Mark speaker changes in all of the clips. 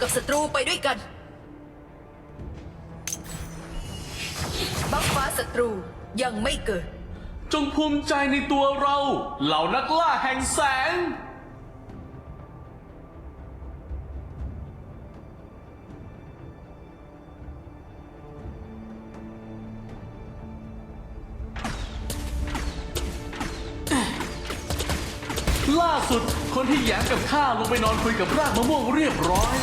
Speaker 1: กับศัตรูไปด้วยกันบัฟฟ้าศัตรูยังไม่เกิด
Speaker 2: จงภูมิใจในตัวเรา เหล่านักล่าแห่งแสง ล่าสุดคนที่แหยมกับข้าลงไปนอนคุยกับรากมะม่วงเรียบร้อย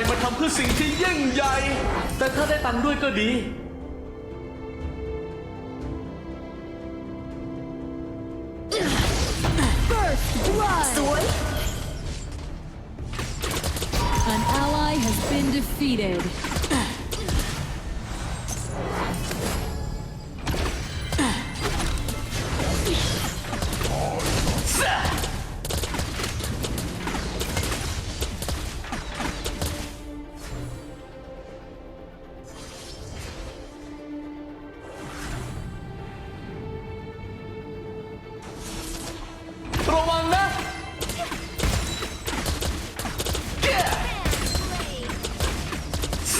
Speaker 2: มัครมาทำเพื่อสิ่งที่ยิ่งใหญ่ แต่ถ้าได้ตังค์ด้วยก็ดี
Speaker 1: สวย
Speaker 3: An ally has been defeated.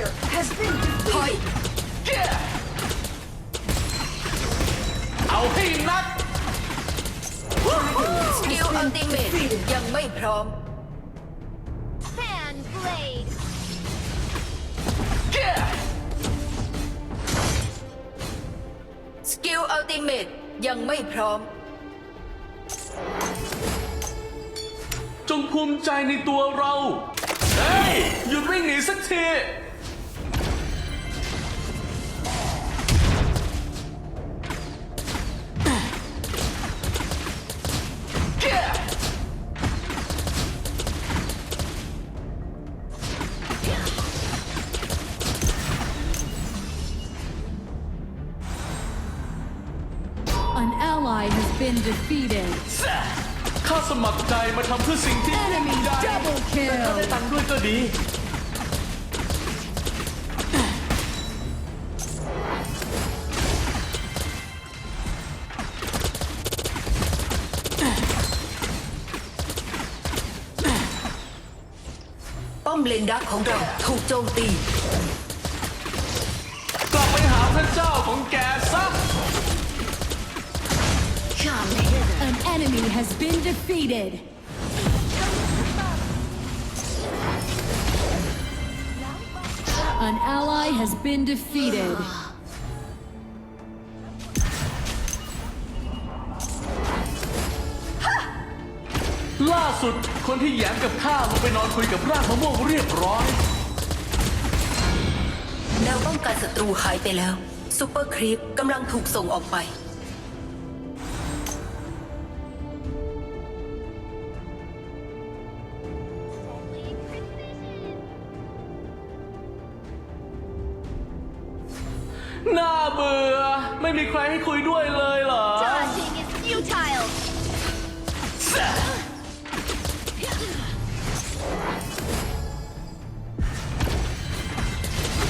Speaker 4: Slayer has been
Speaker 1: ถอย
Speaker 4: defeated.
Speaker 2: แก่เอาให้นัก
Speaker 1: สกิลอัลติเมทยังไม่พร้อม
Speaker 5: Fan blade.
Speaker 2: แก่
Speaker 1: สกิลอัลติเมทยังไม่พร้อม
Speaker 2: จงภูมิใจในตัวเรา เฮ้ย หยุดวิ่งหนีสักที
Speaker 3: been defeated.
Speaker 2: แซ่ข้าสมัครใจมาทำเพื่อสิ่งที่ยิ่ง
Speaker 3: Enemy
Speaker 2: ใหญ่
Speaker 3: double
Speaker 2: แต่ถ้าได้
Speaker 3: kill.
Speaker 2: ตังค์ด้วยก็ดี
Speaker 1: ป้อมเลนดักของเราถูกโจมตี
Speaker 2: กลับไปหาพระเจ้าของแกซะ
Speaker 3: An enemy has been defeated. An ally has been defeated.
Speaker 2: ล่าสุดคนที่แหยมกับข้าลงไปนอนคุยกับรากมะม่วงเรียบร้อย
Speaker 1: แนวป้องกันศัตรูหายไปแล้วซูเปอร์ครีปกำลังถูกส่งออกไป
Speaker 2: ม่มีใครให้คุยด้วยเลยเหรอ
Speaker 5: Dodging is futile.
Speaker 2: แซ่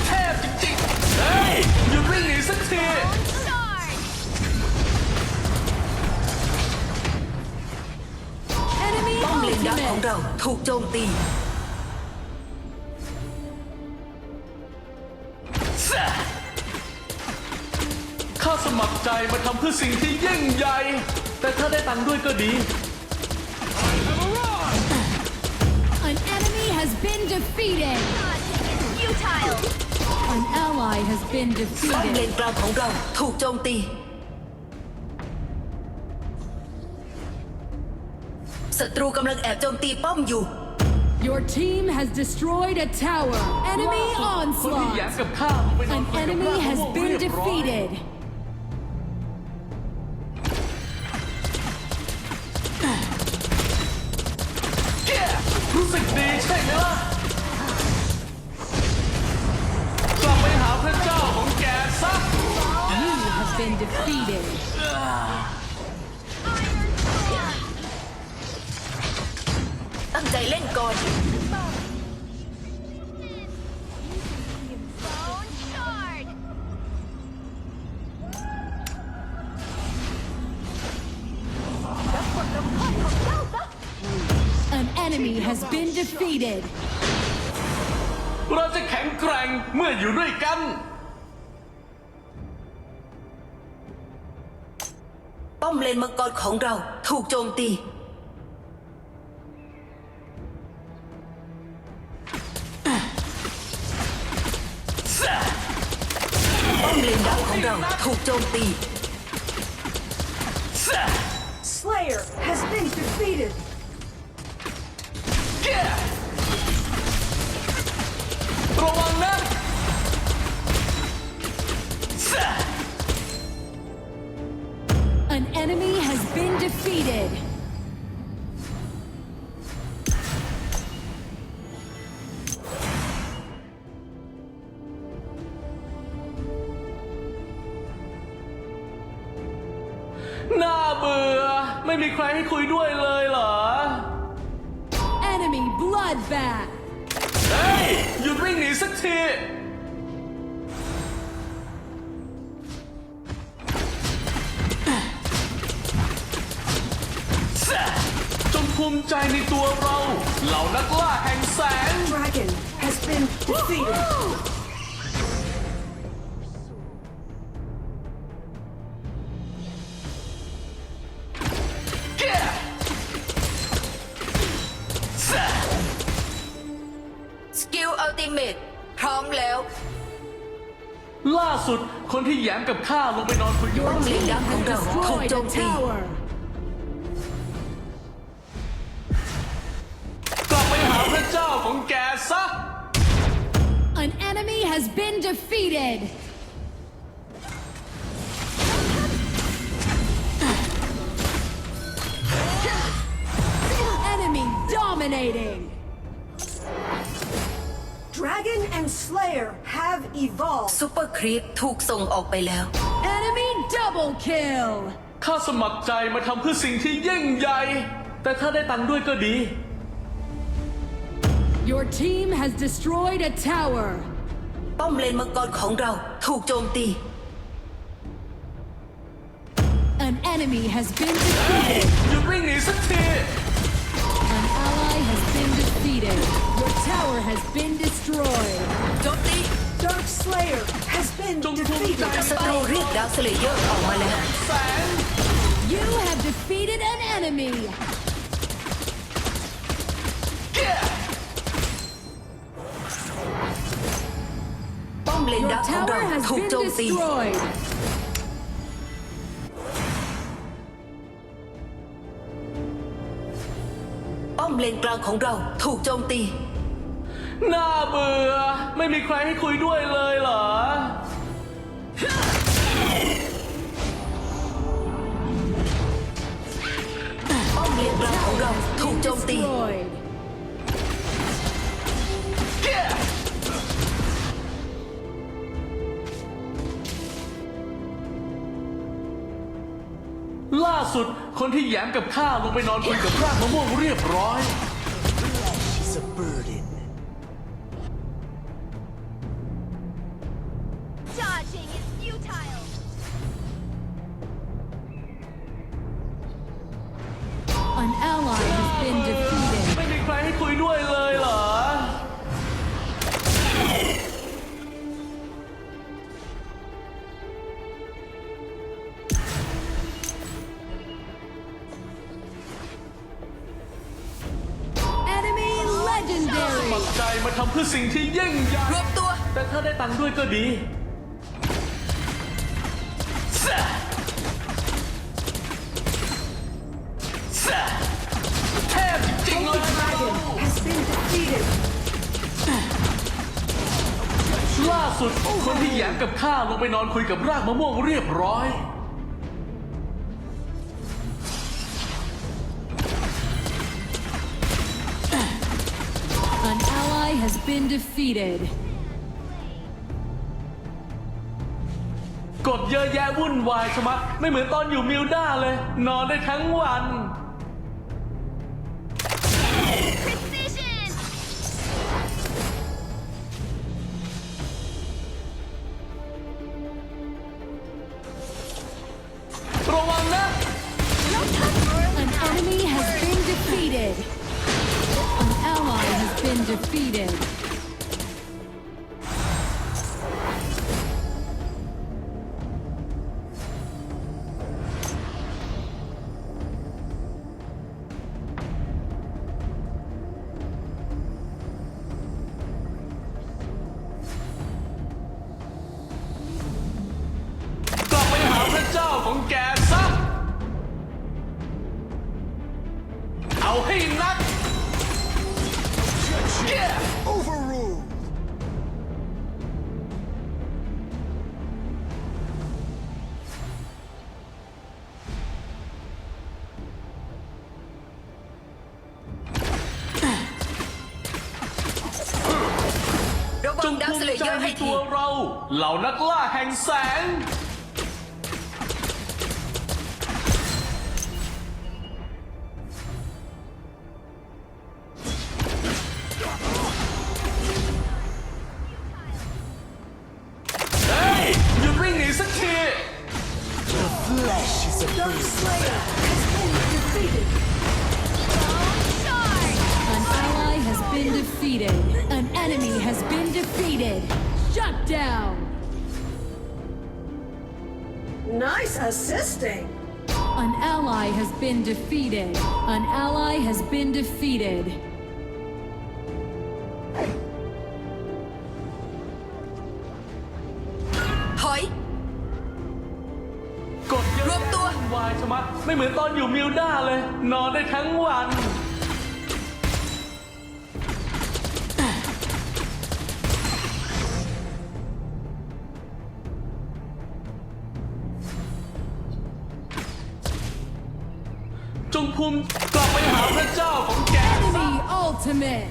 Speaker 2: เทพจริงๆเฮ้ยหยุดวิ่งหนีสักที
Speaker 5: Charge.
Speaker 3: Enemy
Speaker 1: ป้อมเลนดักของ
Speaker 3: ultimate.
Speaker 1: เราถูกโจมตีำ
Speaker 2: เพื่อสิ่งที่ยิ่งใหญ่ แต่ถ้าได้ตังค์ด้วยก็ดี
Speaker 3: An enemy has been defeated.
Speaker 5: Dodging is futile.
Speaker 3: An ally has been
Speaker 1: ป้อมเล
Speaker 3: defeated.
Speaker 1: นกลางของเราถูกโจมตีสศัตรูกำลังแอบโจมตีป้อมอยู่
Speaker 3: Your team has destroyed a tower. Enemy
Speaker 2: คนที่แย้ม
Speaker 3: onslaught.
Speaker 2: กับข้าลงไปนอน
Speaker 3: An
Speaker 2: คุยกับ
Speaker 3: enemy
Speaker 2: ร่าง
Speaker 3: has
Speaker 2: มะม่วง
Speaker 3: been
Speaker 2: เรียบร้อย
Speaker 3: defeated.
Speaker 2: Defeated. Uh. ตั้งใจเล่นก่อนรับบทลงโทษของ
Speaker 1: เจ้า
Speaker 5: ซะ
Speaker 3: An enemy has been defeated.
Speaker 2: เราจะแข็งแกร่งเมื่ออยู่ด้วยกัน
Speaker 1: ป้อมเลนมังกรของเราถูกโจมตี ป้อมเลนดาวของเราถูกโจมตี
Speaker 4: Slayer has been defeated.
Speaker 2: ระวังนะ
Speaker 3: defeated.
Speaker 2: น่าเบื่อไม่มีใครให้คุยด้วยเลยเหรอ
Speaker 3: Enemy bloodbath.
Speaker 2: เฮ้ยหยุดวิ่งหนีสักที ใจในตัวเรา เหล่านักล่าแห่งแสง
Speaker 4: Dragon has been defeated.
Speaker 1: Skill Ultimate พร้อมแล้ว
Speaker 2: ล่าสุดคนที่แย้มกับข้าลงไปนอนคุยกับ
Speaker 1: ป้อมเลนดาวของเราถูก
Speaker 3: Destroyed
Speaker 1: โจ
Speaker 3: a
Speaker 1: มตี
Speaker 3: tower.
Speaker 2: ของแกซะ
Speaker 3: An enemy has been defeated. Enemy dominating.
Speaker 4: Dragon and Slayer have evolved.
Speaker 1: ซูเปอร์ครีปถูกส่งออกไปแล้ว
Speaker 3: Enemy double kill.
Speaker 2: ข้าสมัครใจมาทำเพื่อสิ่งที่ยิ่งใหญ่ แต่ถ้าได้ตังค์ด้วยก็ดี
Speaker 3: Your team has destroyed a tower.
Speaker 1: ป้อมเลนมังกรของเราถูกโจมตี
Speaker 3: An enemy has been defeated.
Speaker 2: หยุดวิ่งหนีสักที
Speaker 3: An ally has been defeated. Your tower has been destroyed.
Speaker 1: โจมตี
Speaker 4: Dark Slayer has been
Speaker 2: จงภูมิใจ
Speaker 4: defeated.
Speaker 1: ศัตรูเรียกดาวสเลเยอร์ออกมาแล้ว
Speaker 2: แสง
Speaker 3: You have defeated an enemy.
Speaker 1: มเลน
Speaker 3: Your
Speaker 1: ดาวของเรา
Speaker 3: tower has
Speaker 1: ถูก
Speaker 3: been
Speaker 1: โจมตี
Speaker 3: destroyed.
Speaker 1: ป้อมเลนกลางของเราถูกโจมตี
Speaker 2: น่าเบื่อ ไม่มีใครให้คุยด้วยเลยเหรอ
Speaker 1: ป้อมเลนกลางของเราถูกโจมตี
Speaker 3: Destroyed.
Speaker 2: สุด คนที่แย้มกับข้าลงไปนอนคุยกับรากมะม่วงเรียบร้อย
Speaker 6: She's a burden.
Speaker 2: ใจมาทำเพื่อสิ่งที่ยิ่งใหญ่
Speaker 1: รวมตัว
Speaker 2: แต่ถ้าได้ตังค์ด้วยก็ดีลยล่าสุดคนที่แยงกับข้าลงไปนอนคุยกับรากมะม่วงเรียบร้อย
Speaker 3: been defeated.
Speaker 2: กดเยอะแยะวุ่นวายชะมัด ไม่เหมือนตอนอยู่มิวด้าเลย นอนได้ทั้งวัน ระจ
Speaker 1: วัง
Speaker 2: ง
Speaker 1: ดัก
Speaker 2: ภู
Speaker 1: ส
Speaker 2: มิ
Speaker 1: เลเยอร์
Speaker 2: ใน
Speaker 1: ให้ที
Speaker 2: ตัวเรา เหล่านักล่าแห่งแสง
Speaker 4: assisting.
Speaker 3: An ally has been defeated. An ally has been defeated.
Speaker 1: ถอย
Speaker 2: กดเยอะ
Speaker 1: รวมตัว
Speaker 2: แยะวุ่นวายชะมัดไม่เหมือนตอนอยู่มิลด้าเลย นอนได้ทั้งวัน จงภูมิกลับไปหาพระเจ้าของแก
Speaker 3: Enemy ultimate.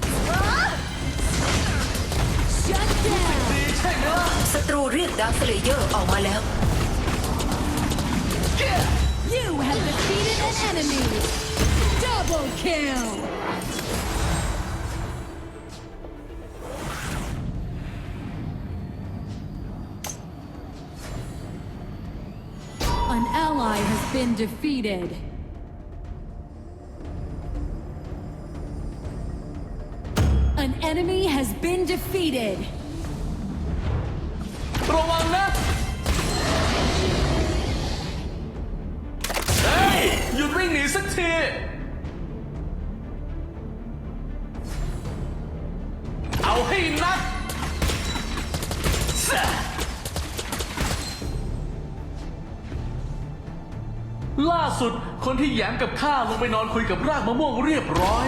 Speaker 3: Shut down.
Speaker 2: ดีใช่ไหมล่ะ
Speaker 1: ศัตรูเรียกดักสเลเยอร์ออกมาแล้ว
Speaker 3: You have defeated an enemy. Double kill. An ally has been defeated. Has been defeated.
Speaker 2: ระวังนะ เฮ้ย หยุดวิ่งหนีสักที เอาให้นัก ล่าสุดคนที่แหยมกับข้าลงไปนอนคุยกับรากมะม่วงเรียบร้อย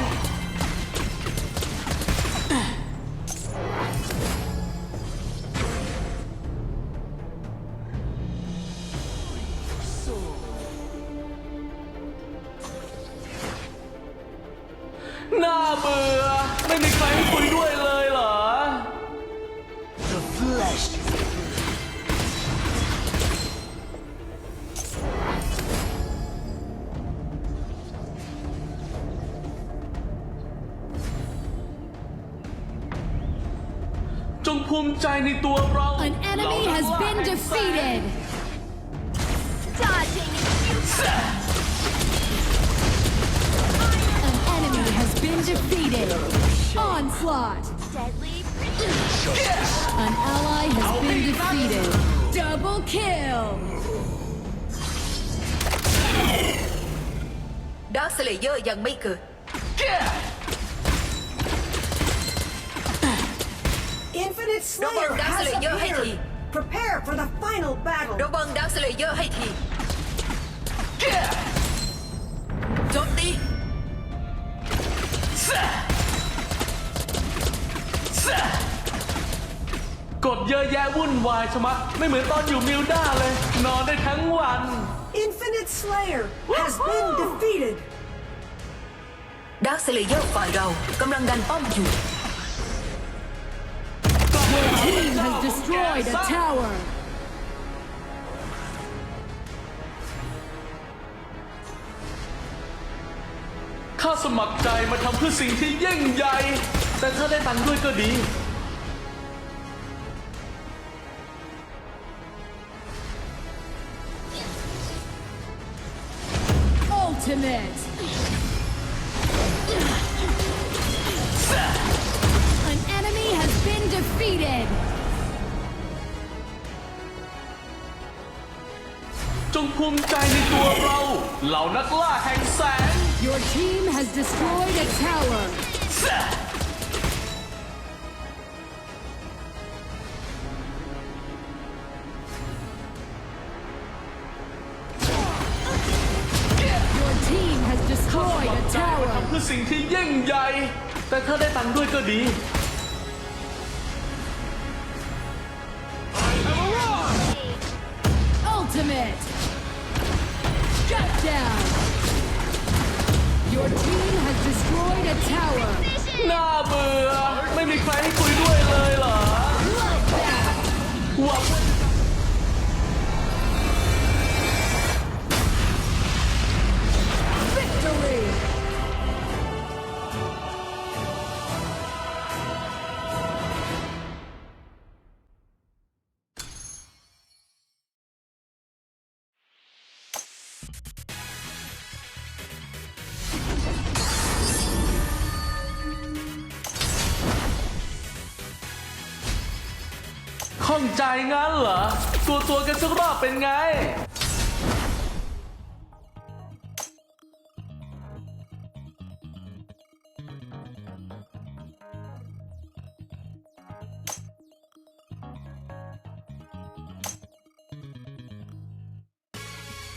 Speaker 2: ภูมิใจในตัวเรา
Speaker 3: An enemy has been defeated.
Speaker 5: Dodging is futile!
Speaker 3: An enemy has been defeated. Onslaught.
Speaker 5: Deadly precision!
Speaker 3: An ally has been defeated. Double kill.
Speaker 1: ดักสเลเยอร์ยังไม่เกิด
Speaker 4: Infinite Slayer
Speaker 1: Double Dark
Speaker 4: has
Speaker 1: Slayer ให้ที
Speaker 4: appeared. Prepare for the final battle.
Speaker 1: ระวังดักสเลเยอร์ให้ทีโจมตี
Speaker 2: แซ่แซ่กดเยอะแยะวุ่นวายชะมัด ไม่เหมือนตอนอยู่มิลด้าเลย นอนได้ทั้งวัน
Speaker 4: Infinite Slayer has been defeated.
Speaker 1: ดาร์คเซเลเยอร์ฝ่ายเรากำลังดันป้อมอยู่
Speaker 3: Team has destroyed a tower.
Speaker 2: ข้าสมัครใจมาทำเพื่อสิ่งที่ยิ่งใหญ่ แต่ถ้าได้ตังค์ด้วยก็ดี
Speaker 3: Ultimate.
Speaker 2: ภูมิใจในตัวเรา เหล่านักล่าแห่งแสง
Speaker 3: Your team has destroyed a tower. 'Your team has
Speaker 2: ข้าส
Speaker 3: destroyed
Speaker 2: มัคร
Speaker 3: a
Speaker 2: ใจมา
Speaker 3: tower.
Speaker 2: ทำเพื่อสิ่งที่ยิ่งใหญ่ แต่ถ้าได้ตังค์ด้วยก็ดี
Speaker 3: Ultimate. Shut down. Your team has destroyed a tower.
Speaker 2: น่าเบื่อ ไม่มีใครให้คุยด้วยเลยเหรอ
Speaker 3: Bloodbath.
Speaker 2: หวัง ข้องใจงั้นเหรอ ตัวตัวกันสักรอบเป็นไง